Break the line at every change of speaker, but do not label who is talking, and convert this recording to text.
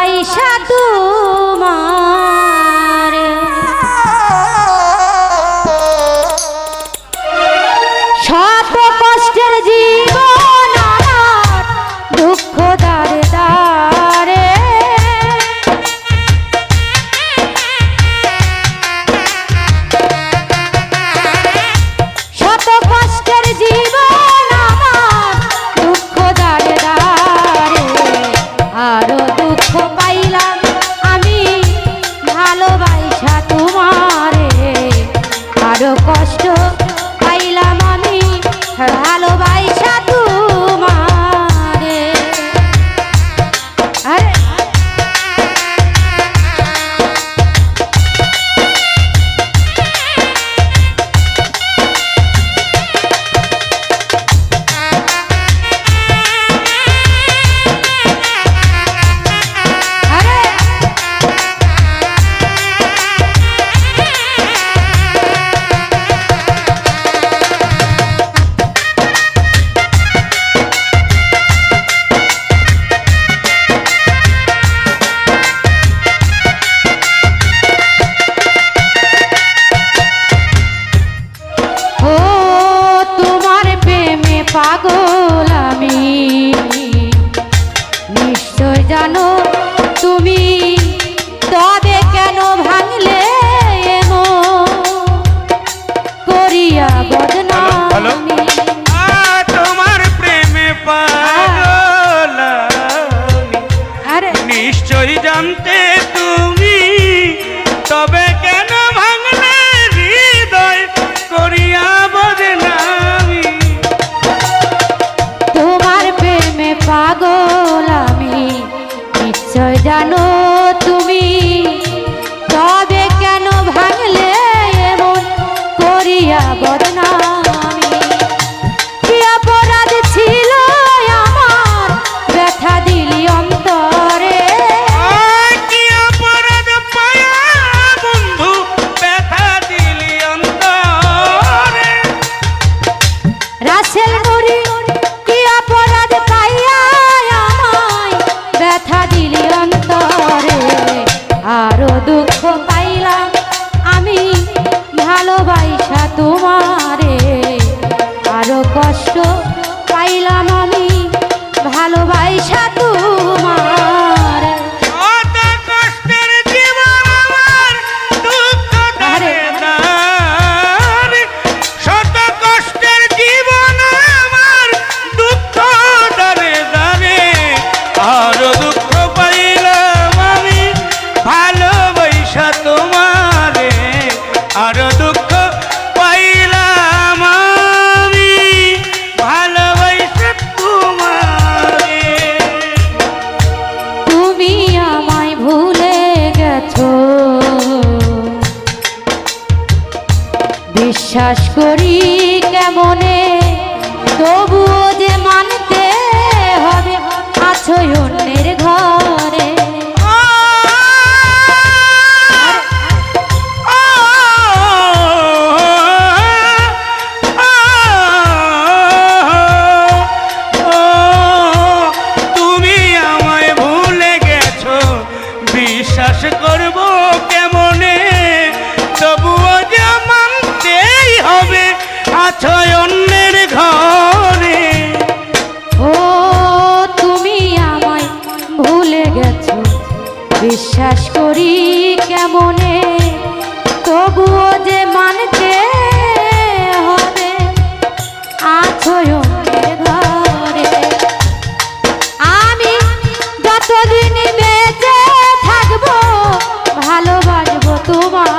পয়সা তোমার। পাগল আমি। নিশ্চয় জানো তুমি তবে কেন ভাঙলে করিয়া বদনামি? বিশ্বাস করি কেমনে? তবুও যে মানতে হবে, আছো অন্যের ঘরে।
তুমি আমায় ভুলে গেছো, বিশ্বাস করব আছো
বিশ্বাস করি কেমনে? তবুও যে মানতে হবে। আছো আমি যতদিন বেঁচে থাকব, ভালোবাসবো তোমার